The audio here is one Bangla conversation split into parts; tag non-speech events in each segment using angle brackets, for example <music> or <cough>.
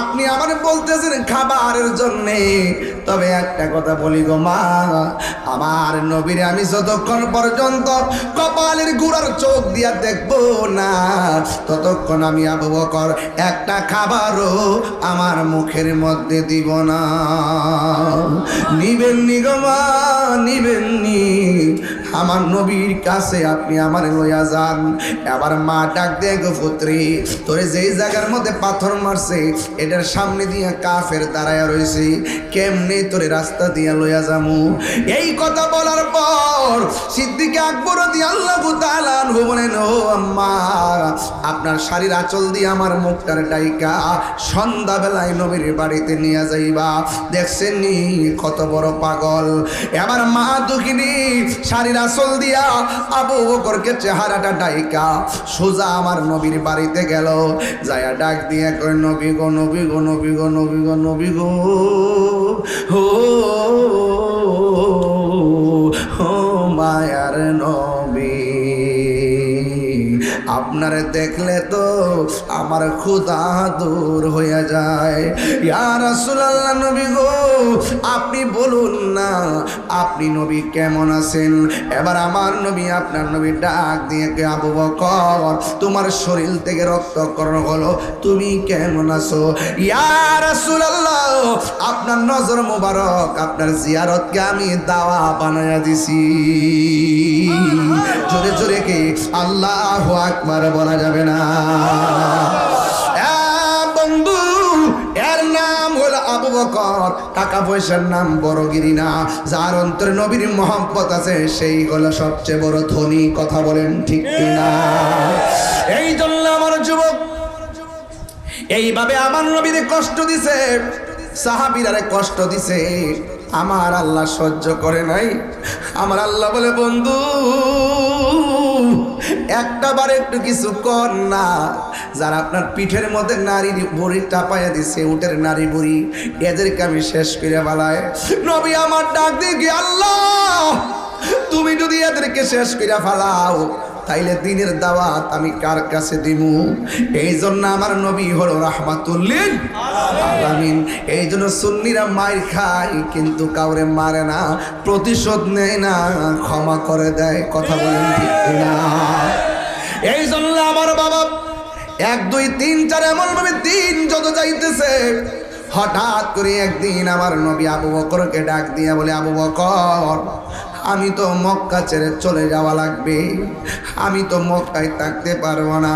আপনি আমার বলতেছেন খাবারের জন্যে। তবে একটা কথা বলি গো মা, আমার নবীর আমি যতক্ষণ পর্যন্ত কপালের গুড়ার চোখ দিয়া দেখব না, ততক্ষণ আমি আবু বকর একটা খাবারও আমার মুখের মধ্যে দিব না। নিবেন নি গো মা, নিবেন নি। আমার নবীর কাছে আপনি আমার লইয়া যান। আবার মা ডাক দে গো পুত্রী, তোরে যেই জায়গার মধ্যে পাথর মারছে, এটার সামনে দিয়া কাফের দাঁড়ায়া রয়েছে কেমনে তোরে রাস্তা দিয়া লইয়া যামু? এই কথা বলার পর সিদ্দিকে আকবর দিয়ে আল্লাহ তাআলা বলেন, ও আম্মা, আপনার শাড়ির আঁচল দিয়ে আমার মুখটার ডাইকা সন্ধ্যাবেলায় নবীর বাড়িতে নিয়ে যাইবা। দেখছেন নি কত বড় পাগল? এবার মা দুঃখিনী, শাড়ির আঁচল দিয়া আবু বকরকে চেহারাটা ডাইকা, সোজা আমার নবীর বাড়িতে গেল। যায়া ডাক দিয়ে কয়, নবী গো নবী গো নবী গো নবী গো নবী গো হো, মায়ার নবী আপনার দেখলে তো আমার ক্ষুধা দূর হয়ে যায়। ইয়া রাসূলুল্লাহ নবী গো, আপনি বলুন না, আপনি নবী কেমন আছেন? এবার আমার নবী, আপনার নবী ডাক দিয়ে কে, আবু বকর, তোমার শরীর থেকে রক্তকরণ হলো, তুমি কেমন আছো? ইয়া রাসূলুল্লাহ, আপনার নজর মোবারক, আপনার জিয়ারতকে আমি দাওয়া বানায়া দিছি। জোরে জোরে কে, আল্লাহ আকবার বলা যাবে না। বন্ধু নাম টাকা পয়সার নাম বড়গিরি না যার অন্তরে নবীর মহব্বত আছে, সেই হলো সবচেয়ে বড় ধনী, কথা বলেন ঠিক কিনা? এই জন্য আমার যুবক, এইভাবে আমার নবীরে কষ্ট দিছে, সাহাবিরারে কষ্ট দিছে। আমার আল্লাহ সহ্য করে নাই। আমার আল্লাহ বলে, বন্ধু একটা বার একটু কিছু কর না। যারা আপনার পিঠের মধ্যে নারী বুড়ি টাপাইয়া দিছে, উটের নারী বুড়ি এদেরকে আমি শেষ করে বেলায় নবী আমার ডাক দিয়ে আল্লাহ, তুমি যদি এদেরকে শেষ করে ফেলাও তাইলে দিনের দাওয়াত আমি কার কাছে দিব এই জন্য আমার নবী হলো রাহমাতুল্লিল আলামিন। এই জন্য সুন্নিরা মায়ের খায়, কিন্তু কাউরে মারে না, প্রতিশোধ নেয় না, ক্ষমা করে দেয়, কথা বলেন ঠিক না এই জন্য আমার বাবা এক, দুই, তিন, চার, এমন ভাবে দিন যত যাইতেছে, হঠাৎ করে একদিন আমার নবী আবু বকরকে ডাক দিয়া বলে, আবু বকর আমি তো মক্কা ছেড়ে চলে যাওয়া লাগবে। আমি তো মক্কায় থাকতে পারব না।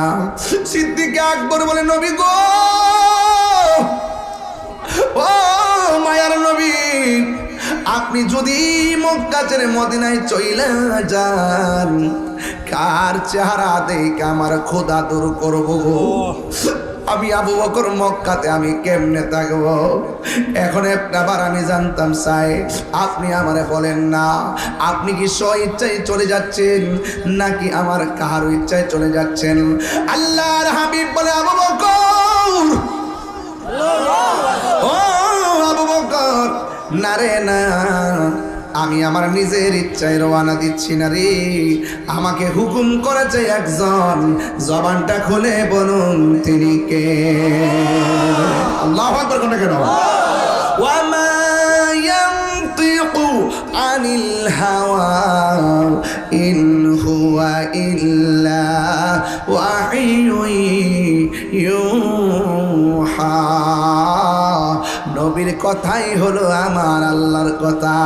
সিদ্দিকে আকবর বলে, নবী গো! ও মায়ার নবী, আপনি যদি মক্কা ছেড়ে মদিনায় চইলা যান, কার চেহারা দেখে আমার খোদা দূর করব? আমি আবু বকর মক্কাতে আমি কেমনে থাকব? এখন একটা বার আমি জানতাম চাই আপনি আমারে বলেন না, আপনি কি স্ব ইচ্ছায় চলে যাচ্ছেন নাকি আমার কাহার ইচ্ছায় চলে যাচ্ছেন? আল্লাহর হাবিব বলে, আবু বকর! ও, আবু বকর! না রে, না। আমি আমার নিজের ইচ্ছায় রওনা দিচ্ছি না রে। আমাকে হুকুম করেছে একজন জবানটা খুলে বলুন, তিনি কে? আল্লাহ আকবার কোনটা কেন? ইন হুয়া ইল্লা নবীর কথাই হলো আমার আল্লাহর কথা।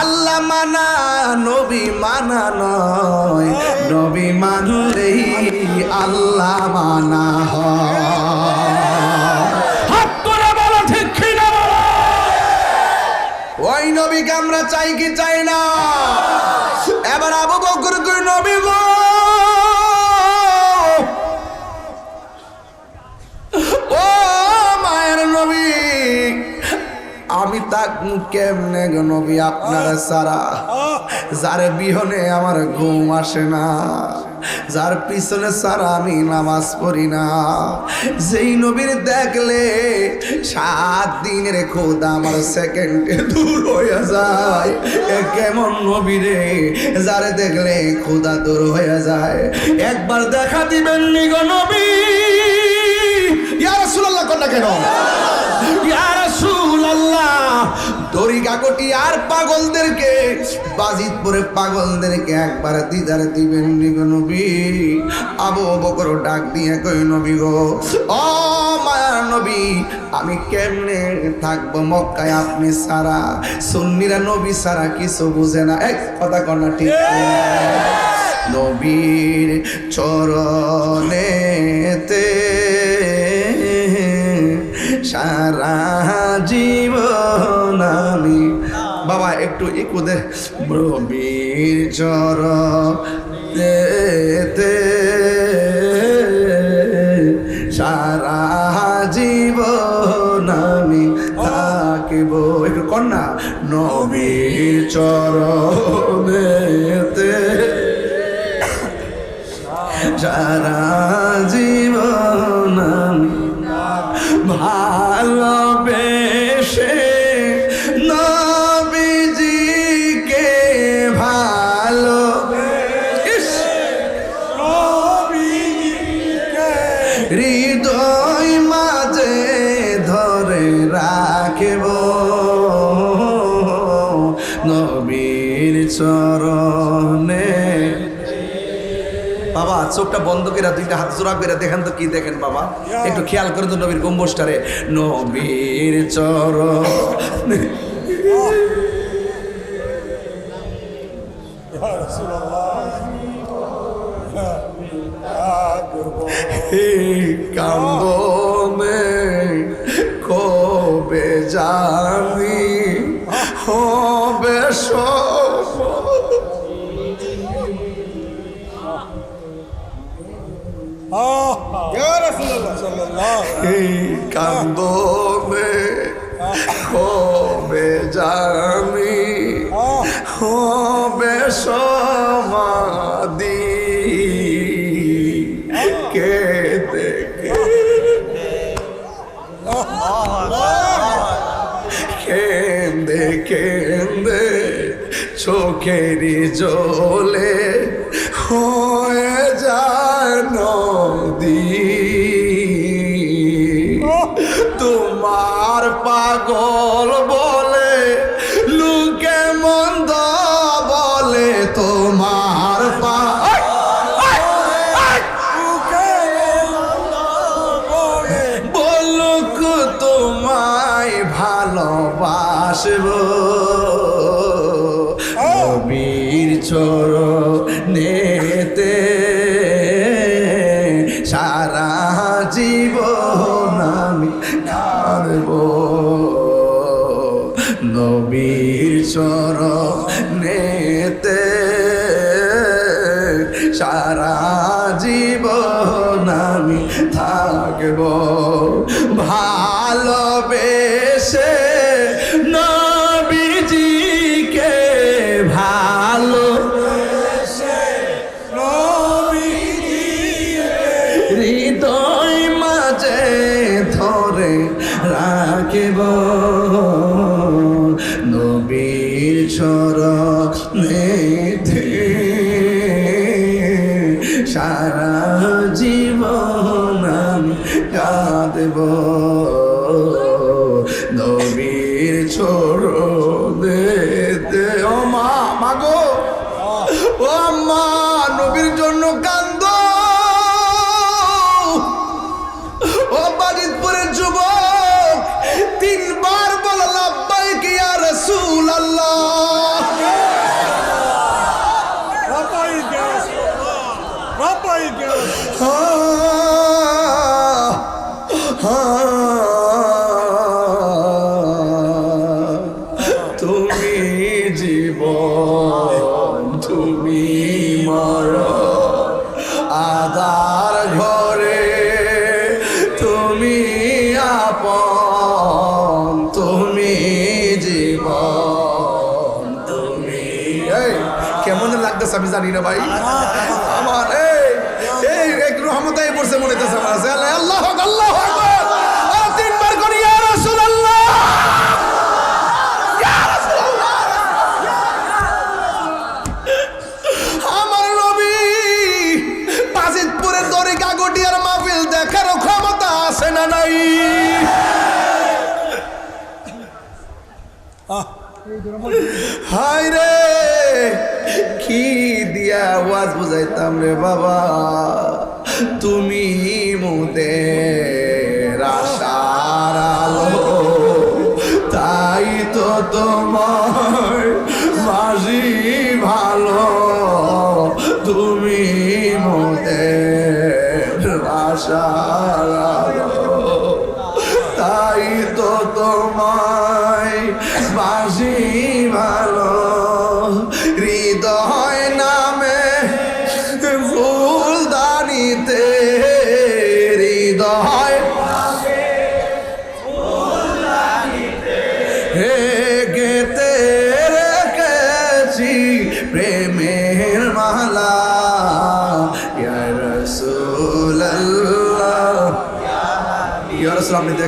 আল্লাহ মানা নবী মানা নয়। নবী মানলেই আল্লাহ মানা হয়। ওই নবীকে আমরা চাই কি চাই না? এবার আবু বকর কেমনে নবী আপনার সারা? যার বিহনে আমার ঘুম আসে না যার পিছনে সারা আমি নামাজ পড়ি না। যেই নবীর দেখলে সাত দিনের খোদা আমার সেকেন্ডে দূর হয়ে যায়। এ কেমন নবী রে? যারে দেখলে খোদা দূর হয়ে যায়। একবার দেখা দিবেন নি নবী। ইয়া রাসূলুল্লাহ কথা কেন? কাকটি আর পাগলদেরকে, বাজিতপুরে পাগলদেরকে একবার দিদার দিবেন নিবে নবী। আবু বকর ডাক দিয়ে কই নবী গো, ও মায়ার নবী, আমি কেমনে থাকব মক্কায়? আপনি সারা, সুন্নিরা নবী সারা কিছু বুঝে না। এক কথা কনা ঠিক। নবীর চরণেতে সারা জীবন আমি। বাবা, একটু একটু দে। নবীর চরণেতে সারা জীবন আমি থাকিব। একটু কন্যা নবীর চরণেতে সারা জীবন আমি ভালোবেসে চোখটা বন্ধ করে দুইটা হাত জোড়া করে দেখেন তো কি দেখেন বাবা? একটু খেয়াল করে তো নবীর গম্বুজটারে। নবীর চর কান্দনে এই কান্দনে হবে জানি হবে সমাধি। কে দেখে? কেন্দে কেন্দে চোখেরই জলে আমি কাঁদব। লাগতেছে আমি জানি না ভাই। আমার এই এই এক রহমতাই পড়ছে মনে হইতেছে আমার আল্লাহ আল্লাহ তিনবার করি রাসূলুল্লাহ। আমার নবী বাজিতপুরের দরে কাগটিয়ার মাহফিল দেখারও ক্ষমতা আছে না নাই? হায় রে কি দিয়া আওয়াজ বুঝাইতাম রে বাবা। তুমি মোদের আশার আলো, তাই তো তোমার মাঝি ভালো। তুমি মোদের আশার আলো, তাই তো তোমায় বাসি ভালো।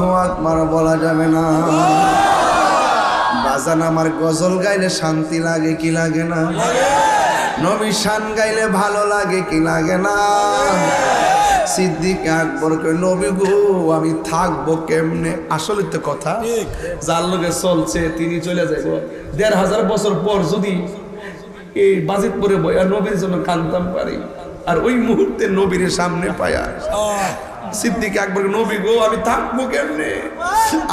আল্লাহু আকবার বলা যাবে না। বাজান আমার গজল গাইলে শান্তি লাগে কি লাগে না? নবী শান গাইলে ভালো লাগে কি লাগে না? সিদ্দিক আকবরকে নবী গো আমি থাকব কেমনে? আসলে তো কথা। যার লোকে চলছে তিনি চলে যাইব। দেড় হাজার বছর পর যদি এই বাজিতপুরে বইয়া নবীর জন্য কান্দতাম পারি। আর ওই মুহূর্তে নবীর সামনে পায়া। সিদ্দিক একবার নবী গো, আমি থাকব কেমনে?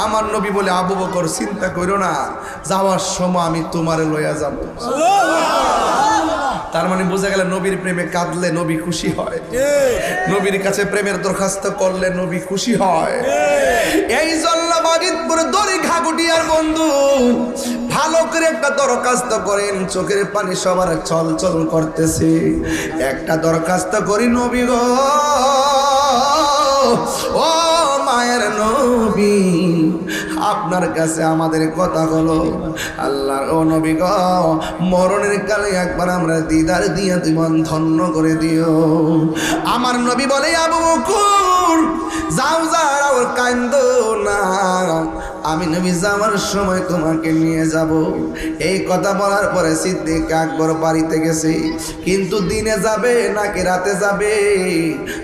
আমার নবী বলে, আবু বকর, চিন্তা করো না, যাওয়ার সময় আমি তোমারে লইয়া যাব। তার মানে বোঝা গেল, নবীর প্রেমে কাঁদলে নবী খুশি হয়। নবীর কাছে প্রেমের দরখাস্ত করলে নবী খুশি হয়। এই জন্য বাজিতপুর দড়ি ঘাগুটিয়ার বন্ধু, ভালো করে একটা দরখাস্ত করেন, চোখের পানি সবার চল চল করতেছে। একটা দরখাস্ত করি নবী গো। ও মায়ের নবী, আপনার কাছে আমাদের কথা হলো, আল্লাহর ও নবী গ, মরণের কালে একবার আমরা দিদার দিয়া জীবন ধন্য করে দিও। আমার নবী বলে, আবু কুর যাও যাও, কান্দ না। আমি নবী যাওয়ার সময় তোমাকে নিয়ে যাব। এই কথা বলার পরে সিদ্দিক আকবর বাড়িতে গেছে। কিন্তু দিনে যাবে নাকি রাতে যাবে?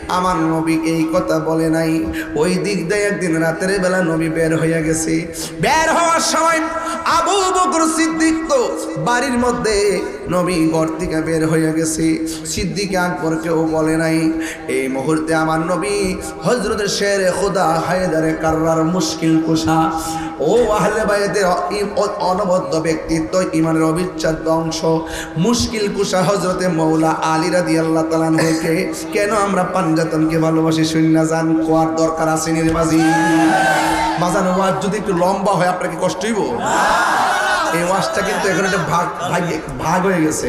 আমার নবী এই কথা বলে নাই। ওই দিক দিয়ে একদিন রাতের বেলা নবী বের হয়ে গেছে। বের হওয়ার সময় আবু বকর সিদ্দিক তো বাড়ির মধ্যে নবী ঘর থেকে বের হয়ে গেছে। সিদ্দিক আকবর কেউ বলে নাই। এই মুহূর্তে আমার নবী হজরতের শের খোদা হায়দারে কার্রার মুশকিল কুশা ও আহলে বাইদের অনবদ্য ব্যক্তিত্ব, ইমানের অবিচ্ছেদ্য অংশ। মুশকিল কুশা হজরতে মৌলা আলী রাদি আল্লাহ তালান হয়েছে কেন আমরা পাঞ্জাতনকে ভালোবাসি শূন্য যান কোয়ার দরকার আছে নির্বাচী বাজানো ওয়াজ যদি একটু লম্বা হয় আপনাকে কষ্ট হইব? এই ওয়াজটা কিন্তু এখন একটা ভাগ ভাগ ভাগ হয়ে গেছে।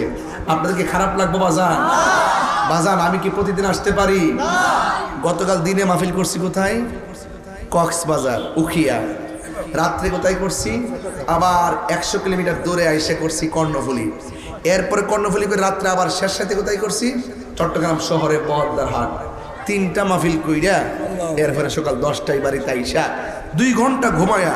আপনাদেরকে খারাপ লাগবো বাজান বাজান আমি কি প্রতিদিন আসতে পারি? গতকাল দিনে মাহফিল করছি কোথায়? কক্সবাজার, উখিয়া। রাত্রে কোথায় করছি? আবার একশো কিলোমিটার দূরে আইসে করছি কর্ণফুলি। এরপরে কর্ণফুলি করে রাত্রে আবার শেষ সাথে কোথায় করছি? চট্টগ্রাম শহরে পদ্মার হাট। তিনটা মাহফিল কইরা এরপরে সকাল দশটায় বাড়িতে আইসা দুই ঘণ্টা ঘুমায়া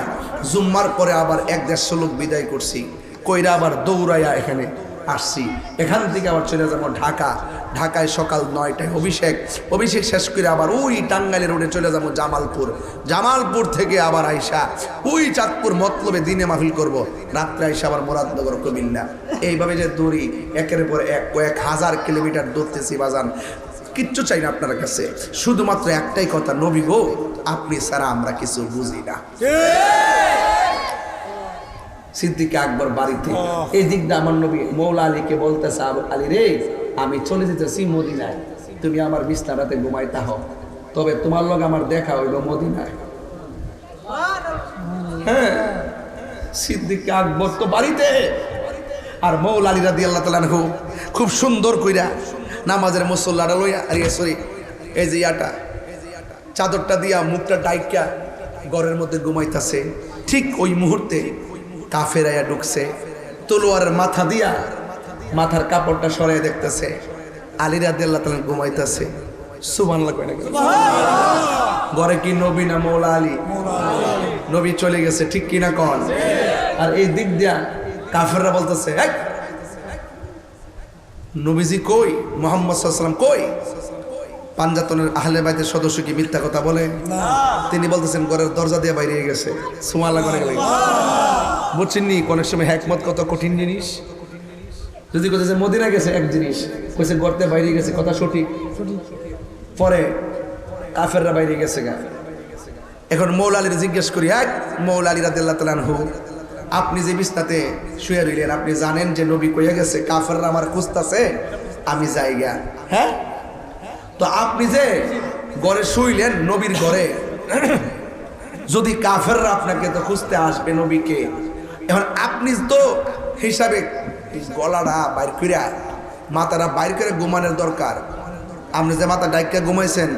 জুম্মার পরে আবার এক দেড়শো লোক বিদায় করছি। কইরা আবার দৌড়াইয়া এখানে। আসছি। এখান থেকে আবার চলে যাব ঢাকা। ঢাকায় সকাল নয়টায় অভিষেক। অভিষেক শেষ করে আবার ওই টাঙ্গাইলে রোডে চলে যাব জামালপুর। জামালপুর থেকে আবার আইসা ওই চাঁদপুর মতলবে দিনে মাহফিল করব। রাত্রে আইসা আবার মোরাদনগর কুমিল্লা। এইভাবে যে দৌড়ি, একের পর এক, কয়েক হাজার কিলোমিটার দৌড়তেছি বাজান। কিচ্ছু চাই না আপনার কাছে। শুধুমাত্র একটাই কথা, নবী গো, আপনি ছাড়া আমরা কিছু বুঝি না। সিদ্দিকে আকবর বাড়িতে। এই দিকটা আমার নবী মৌলা আলীকে বলতেছে আলী রে আমি চলে যেতেছি মদিনায়। তুমি আমার বিছনাটাতে ঘুমাইতে হও। তবে তোমার লগ আমার দেখা হইল মদিনায়। হ্যাঁ। সিদ্দিকে আকবর তো বাড়িতে। আর মৌলা আলী রাদি আল্লাহ তালা খুব সুন্দর কইরা নামাজের মুসল্লাটা লইয়া আরে সরি এই যে ইয়াটা চাদরটা দিয়া মুখটা ডাইকা ঘরের মধ্যে ঘুমাইতাছে। ঠিক ওই মুহূর্তে কাফেরাইয়া ঢুকছে। তলোয়ারের মাথা দিয়া মাথার কাপড়টা সরাই দেখতেছে। আলী রাদি আল্লাহ তালা ঘুমাইতেছে। সুবানলা কয় না ঘরে কি নবী না মৌলা আলী? নবী চলে গেছে ঠিক কিনা কন? আর এই দিক দিয়া কাফেররা বলতেছে "এই, নবীজি কই? মোহাম্মদ সাল্লাম কই? পাঞ্জাতনের আহলে বাইতের সদস্য কি মিথ্যা কথা বলে? তিনি বলতেছেন ঘরের দরজা দিয়ে বাইরে গেছে। সুমালা করে গেলে। বুঝছেন নি অনেক সময় হ্যাকমত কত কঠিন জিনিস। যদি কোথায় মদিনা গেছে এক জিনিস, কইছে গর্তে বাইরে গেছে, কথা সঠিক। পরে কাফেররা বাইরে গেছে গা। এখন মৌল আলীর জিজ্ঞেস করি এক মৌলা আলী রাদিল্লাহ তালানহু আপনি যে বিস্তাতে শুয়ে রইলেন, আপনি জানেন যে নবী কইয়া গেছে, কাফেররা আমার খুঁজতাছে, আমি যাই গা। হ্যাঁ? তো আপনি যে গড়ে শুইলেন, নবীর ঘরে, <clears throat> যদি কাফেররা আপনাকে তো খুঁজতে আসবে নবীকে এখন আপনি তো হিসাবে গলাটা বাইর কইরা মাথাটা বাইর করে ঘুমানোর দরকার। আপনি যে মাথা ডাইকা ঘুমাইছেন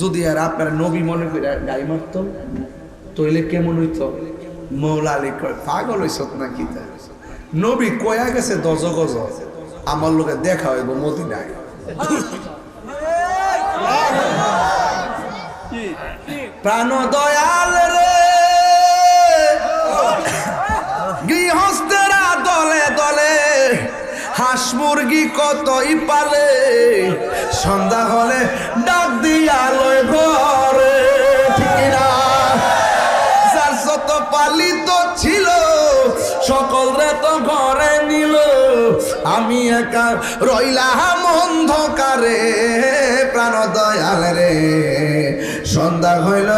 যদি আর আপনার নবী মনে করে গাই মারত তৈলে কেমন হইত? মৌলা আলী পাগল হইস নাকি তা? নবী কয়া গেছে দজ গজ আমার লোকে দেখা হইব মদিনায় <laughs> প্রাণ দয়াল হাঁস মুরগি কতই পালে সন্ধ্যা হলে ডাক দিয়া লয় ঘরে। যার শত পালিত ছিল সকল রে তো ঘরে নিল। আমি একা রইলাম অন্ধকারে প্রাণ দয়াল রে। সন্ধ্যা হইল,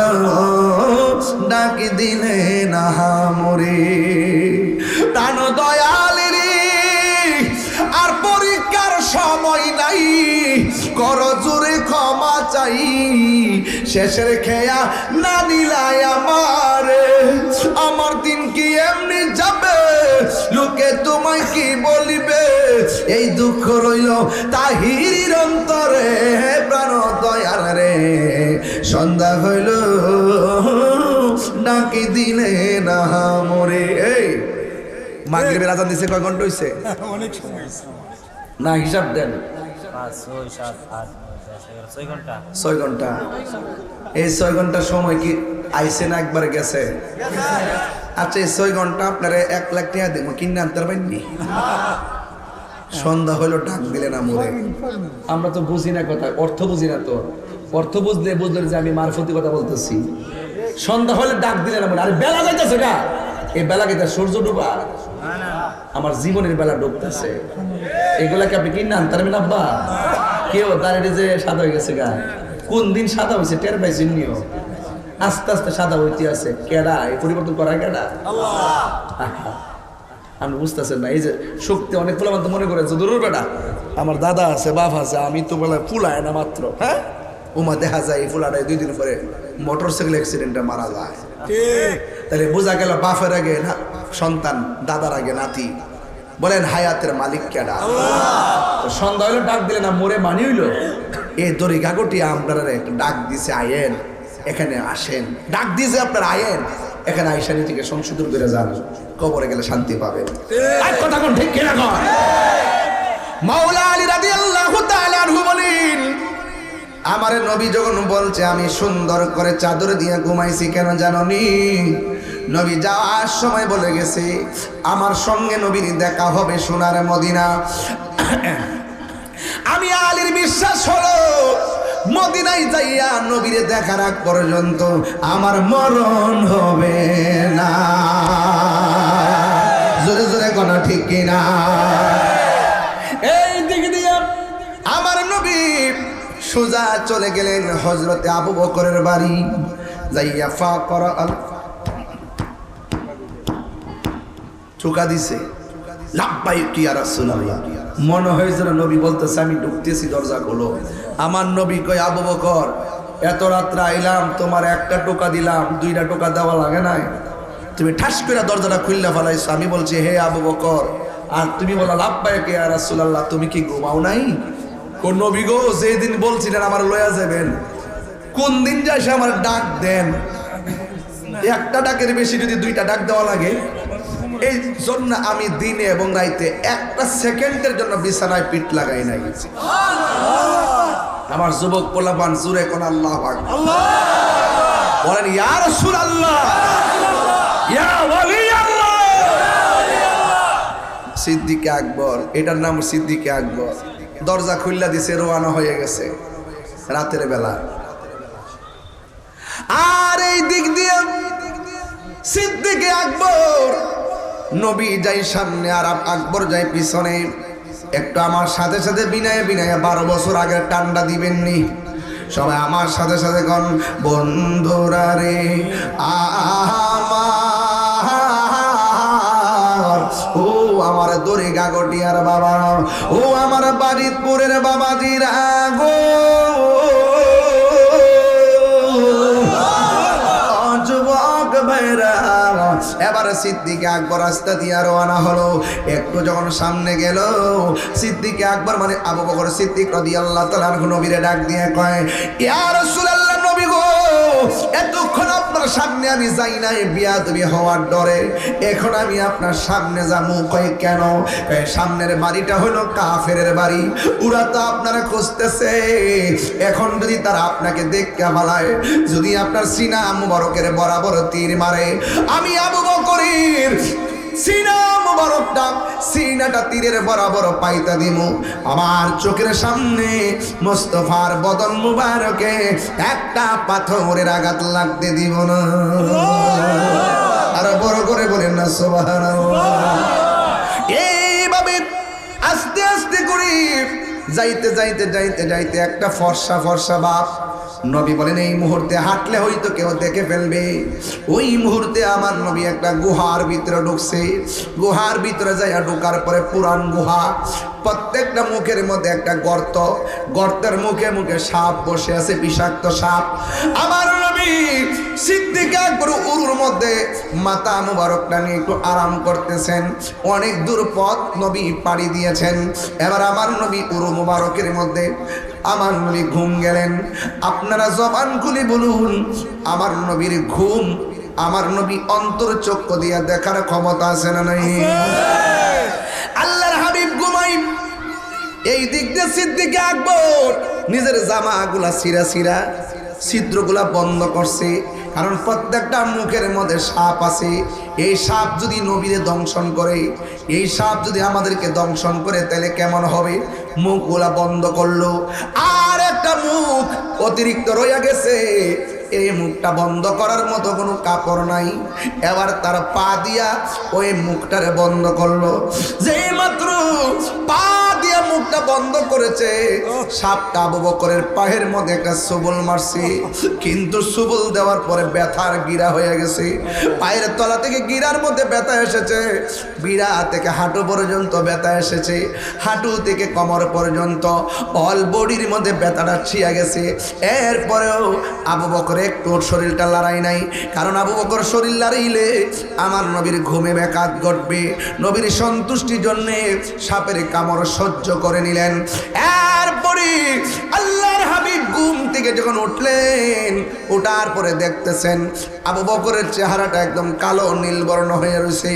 ডাকি দিলে না মরে প্রাণ শেষের খেয়া না দিলাই আমার। আমার দিন কি এমনি যাবে? লোকে তোমায় কি বলিবে? এই দুঃখ রইল তাহির অন্তরে প্রাণ দয়াল রে। সন্ধ্যা হইল নাকি দিলে না মরে? এই মাগরিবের আজান দিছে কয় ঘণ্টা হইছে? অনেক সময় না হিসাব দেন। পাঁচ ছয় সাত আট। ছয় ঘণ্টা? এই ছয় ঘণ্টা সময় কি আইসে না একবার গেছে? আচ্ছা এই ছয় ঘণ্টা আপনারা এক লাখ টাকা দেবো, কিনে আনতে পারেননি সন্ধ্যা হইল, ডাক দিলে না মরে। আমরা তো বুঝি না কথা, অর্থ বুঝি না তো। অর্থ বুঝলে বুঝলে যে আমি মারফতি কথা বলতেছি। সন্ধ্যা হলে ডাক দিলে না মরে। আরে বেলা যাইতেছে গা? এই বেলা গেছে সূর্য ডুবা। আমার জীবনের বেলা ডুবতেছে। এগুলাকে আপনি কিনে আনতে পারবেন আব্বা? কেউ দাঁড়িয়ে যে সাদা হয়ে গেছে গা। কোন দিন সাদা হয়েছে টের পাইছেন নিও আস্তে আস্তে সাদা হইতে আছে। কেডা? এই পরিবর্তন করা কেডা? আপনি বুঝতেছেন না এই যে শক্তি অনেক ফুলা তো মনে করে যে দূরের বেটা আমার দাদা আছে বাপ আছে আমি তো বলে ফুলায় না মাত্র হ্যাঁ? উমা দেখা যায় এই ফুলাটায় দুই দিন পরে মোটর সাইকেল অ্যাক্সিডেন্টে মারা যায়। তাহলে বোঝা গেল বাপের আগে না সন্তান দাদার আগে নাতি। বলেন হায়াতের মালিক কেডা সন্ধ্যা হইল ডাক দিলে না মোরে মানি হইল? এই দড়ি কাগটি আপনারা ডাক দিছে আয়েন। এখানে আসেন। ডাক দিছে আপনার আয়েন। এখানে আইসা নিজেকে সংশোধন করে যান। কবরে গেলে শান্তি পাবেন। কথা কোন ঠিক কিনা কর মাওলা আলী রাদিয়াল্লাহু তাআলা আনহু বলেন আমারে নবী যখন বলছে আমি সুন্দর করে চাদর দিয়ে ঘুমাইছি কেন জাননি? নবী যাওয়ার সময় বলে গেছে, আমার সঙ্গে নবীর দেখা হবে সোনার মদিনা। আমি আলীর বিশ্বাস হলো, মদিনায় যাইয়া নবীরে দেখার আগ পর্যন্ত আমার মরণ হবে না। জোরে জোরে কোনো ঠিক কিনা? এই দিয়ে আমার নবী সোজা চলে গেলেন হজরতে আবু বকরের বাড়ি, যাইয়া ফা করা আল চুকা দিছে। আর মনে হয়েছিল নবী বলতেছে, আমি ঢুকতেছি দরজা খোলো। আমার নবী কয়, আবু বকর, এত রাত্রে আইলাম, তোমার একটা টোকা দিলাম, দুইটা টোকা দেওয়া লাগে নাই। তুমি ঠাস করে দরজাটা খুললে ফেলাইছো। আমি বলছি, হে আবু বকর, আর তুমি বলো লাভবাই কে আর রাসূলুল্লাহ, তুমি কি ঘুমাও নাই? কোন নবী গো, যেদিন বলছিলেন আমার লয়া যাবেন, কোন দিন যায় সে আমার ডাক দেন? একটা ডাকের বেশি যদি দুইটা ডাক দেওয়া লাগে এই জন্য আমি দিনে এবং রাইতে একটা সেকেন্ডের জন্য বিছানায় পিঠ লাগাই নাই। আমার যুবক পোলাপান, জুড়ে কোন আল্লাহ। বলেন ইয়ার সুর আল্লাহ সিদ্দিকে আকবর, এটার নাম সিদ্দিকে আকবর। দরজা খুল্লা দিছে, রোয়ানা হয়ে গেছে। রাতের বেলা। আর এই দিক দিয়ে সিদ্দিকে আকবর নবী যাই সামনে আর আকবর যাই পিছনে, একটু আমার সাথে সাথে বিনায় বিনায় বারো বছর আগে টান্ডা দিবেননি। সবাই আমার সাথে সাথে কন, বন্ধুরা রে ও আমার দড়ি গাগটিয়ার বাবা, ও আমার বাড়িপুরের বাবাজিরা গো। ভাইরা, এবার সিদ্দিকে আকবর রাস্তা দিয়ে রওনা হলো। একটু যখন সামনে গেল, সিদ্দিকে আকবর মানে আবু বকর সিদ্দিক রাদিয়াল্লাহু তাআলা নবীরে ডাক দিয়ে কয়, ইয়া রাসূলুল্লাহ নবী গো! এতক্ষণ আপনার সামনে আমি যাই নাই বিয়া তুমি হওয়ার ডরে, এখন আমি আপনার সামনে যাব। কয়ে, কেন? সামনের বাড়িটা হলো কাফের বাড়ি, ওরা তো আপনারা খুঁজতেছে। এখন যদি তারা আপনাকে দেখতে ভালায় যদি আপনার সিনা মুবারকের বরাবর তীর মারে, আমি আবু বকরির আঘাত লাগতে না। আর বড় করে বলেন না এইভাবে আস্তে আস্তে করে যাইতে যাইতে যাইতে যাইতে একটা ফর্সা ফর্সা বাপ নবী বলেন, এই মুহূর্তে হাঁটলে হয়তো কেউ দেখে ফেলবে। ওই মুহূর্তে আমার নবী একটা গুহার ভিতরে ঢুকছে। গুহার ভিতরে যাইয়া ঢুকার পরে পুরান গুহা, প্রত্যেকটা মুখের মধ্যে একটা গর্ত। গর্তের মুখে মুখে সাপ বসে আছে, বিষাক্ত সাপ। আমার নবী সিদ্দিক একবার উরুর মধ্যে মাথা মুবারকটা নিয়ে একটু আরাম করতেছেন। অনেক দূর পথ নবী পাড়ি দিয়েছেন। এবার আমার নবী উরু মুবারকের মধ্যে আমার নবী ঘুম গেলেন। আপনারা জবান খুলে বলুন আমার নবীর ঘুম আমার নবী অন্তর চক্ষু দিয়া দেখার ক্ষমতা আছে না নাই? আল্লাহর হাবিব ঘুমাই। এই দিক দিয়ে সিদ্দিকে আকবর নিজের জামাগুলা সিরা সিরা ছিদ্রগুলা বন্ধ করছে। কারণ প্রত্যেকটা মুখের মধ্যে সাপ আছে। এই সাপ যদি নবীরে দংশন করে, এই সাপ যদি আমাদেরকে দংশন করে, তাহলে কেমন হবে? মুখগুলা বন্ধ করল। আর একটা মুখ অতিরিক্ত রইয়া গেছে। এই মুখটা বন্ধ করার মতো কোনো কাপড় নাই। এবার তার পা দিয়া ওই মুখটারে বন্ধ করল। যেই মাত্র পা দিয়া মুখটা বন্ধ করেছে, সাপটা আবু বকরের পায়ের মধ্যে একটা সুবল মারছে। কিন্তু সুবল দেওয়ার পরে ব্যথার গিরা হয়ে গেছে। পায়ের তলা থেকে গিরার মধ্যে ব্যথা এসেছে। বিড়া থেকে হাঁটু পর্যন্ত ব্যথা এসেছে। হাঁটু থেকে কমর পর্যন্ত অল বডির মধ্যে ব্যথাটা ছিয়া গেছে। এরপরেও আবু বকর একটু ওর শরীরটা লড়াই নাই। কারণ আবু বকর শরীর লড়াইলে আমার নবীর ঘুমে ব্যাঘাত ঘটবে। নবীর সন্তুষ্টির জন্যে সাপের কামড় সহ্য করে নিলেন। এরপরে আল্লাহর হাবিব ঘুম থেকে যখন উঠলেন ওঠার পরে দেখতেছেন আবু বকরের চেহারাটা একদম কালো, নীল বর্ণ হয়ে রয়েছে।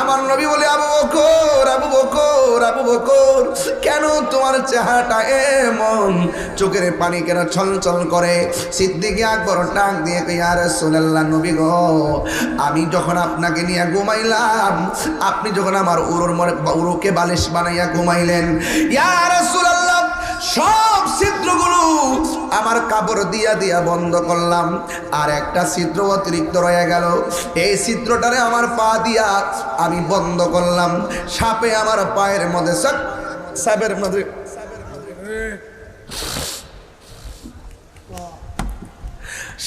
আমার নবী বলে, আবু বকর আবু বকর আবু বকর, কেন তোমার চেহারাটা এমন? চোখের পানি কেন ছলছল করে? সিদ্দিকে আকবর ডাক দিয়ে ইয়ার সোনাল্লাহ নবী গো, আমি যখন আপনাকে নিয়ে ঘুমাইলাম, আপনি যখন আমার উরুর মরে, উরুকে বালিশ বানাইয়া ঘুমাইলেন। ইয়ার সোনাল্লাহ সব ছিদ্রগুলো আমার কাপড় দিয়া দিয়া বন্ধ করলাম। আর একটা ছিদ্র অতিরিক্ত রয়ে গেল। এই ছিদ্রটারে আমার পা দিয়া আমি বন্ধ করলাম। সাপে আমার পায়ের মধ্যে সব সাপের মধ্যে।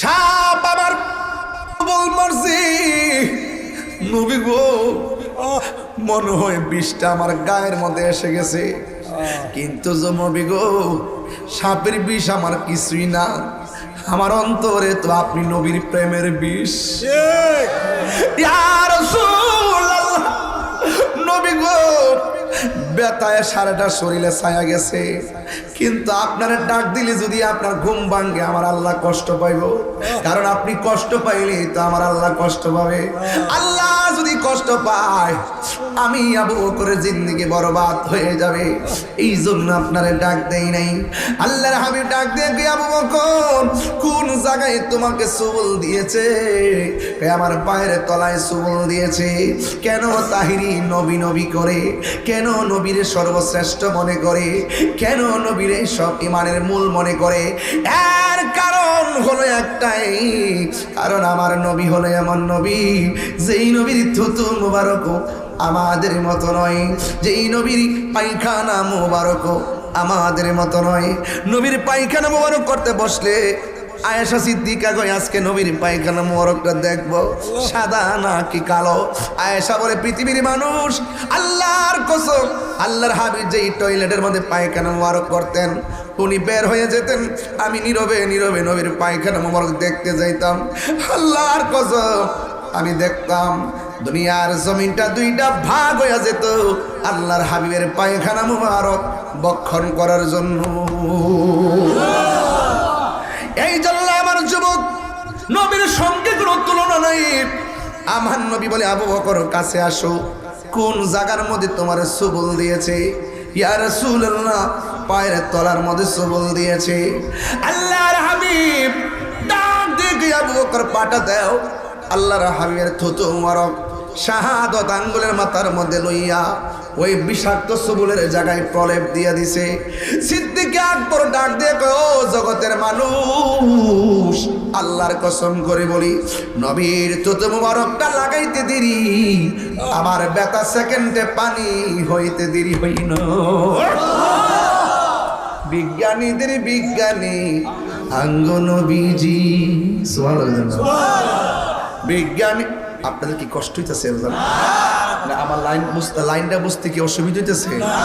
সাপ আমার বল মারছি। নবী গো, মনে হয় বিষটা আমার গায়ের মধ্যে এসে গেছে। কিন্তু জমবি গো সাপের বিষ আমার কিছুই না। আমার অন্তরে তো আপনি নবীর প্রেমের বিষ। নবী গো বেতায় সারাটা শরীরে ছায়া গেছে। কিন্তু আপনার ডাক দিলে যদি আপনার ঘুম ভাঙ্গে আমার আল্লাহ কষ্ট পাইব। কারণ আপনি কষ্ট পাইলে তো আমার আল্লাহ কষ্ট পাবে। আল্লাহ যদি কষ্ট পায়, আমি আবু করে জিন্দিগি বরবাদ হয়ে যাবে। এই জন্য আপনারে ডাক দেই নাই। আল্লাহর হাবিব ডাক দিয়ে আবু বকর, কোন জায়গায় তোমাকে সুবল দিয়েছে? আমার পায়ের তলায় সুবল দিয়েছে। কেন তাহিরি নবী নবী করে? কেন নবীর সর্বশ্রেষ্ঠ মনে করে। কেন নবীর সব ইমানের মূল মনে করে? এর কারণ হলো একটাই, কারণ আমার নবী হলো এমন নবী, যেই নবীর থুতু মুবারক আমাদের মতো নয়। যেই নবীর পায়খানা মুবারক আমাদের মতো নয়। নবীর পায়খানা মুবারক করতে বসলে আয়েশা সিদ্দিকা কই আজকে নবীর পায়খানা মোরকটা দেখব। সাদা না কি কালো? আয়েশা বলে পৃথিবীর মানুষ আল্লাহর কসম আল্লাহর হাবিব যেই টয়লেটের মধ্যে পায়খানা মোবারক করতেন উনি বের হয়ে যেতেন। আমি নীরবে নীরবে নবীর পায়খানা মোবারক দেখতে যাইতাম। আল্লাহর কসম আমি দেখতাম দুনিয়ার জমিনটা দুইটা ভাগ হয়ে যেত। আল্লাহর হাবিবের পায়খানা মোবারক বক্ষণ করার জন্য। এই জন্য আমার যুবক, নবীর সঙ্গে কোনো তুলনা নাই। আমার নবী বলে, আবু বকর, কাছে আসো। কোন জায়গার মধ্যে তোমার সুবল দিয়েছে? ইয়া রাসূলুল্লাহ, পায়ের তলার মধ্যে সুবল দিয়েছে। আল্লাহর হাবিব, ডাক দিয়ে আবু বকর পাটা দাও। আল্লাহর হাবিবের থুতু মারক শাহাদত আঙ্গুলের মাথার মধ্যে লইয়া ওই বিষাক্ত সবুলের জায়গায় প্রলেপ দিয়ে দিছে। সিদ্দিকে আকবর ডাক দিয়ে কয়, ও জগতের মানুষ আল্লাহর কসম করে বলি নবীর তুত মুবারকটা লাগাইতে দেরি আমার বেতা সেকেন্ডে পানি হইতে দেরি হইন বিজ্ঞানীদের বিজ্ঞানী আঙ্গ নবীজি সুবহানাল্লাহ। বিজ্ঞানী আপনাদের কি কষ্ট হইতেছে আমার লাইন লাইনটা বুঝতে কি অসুবিধা হইতেছে?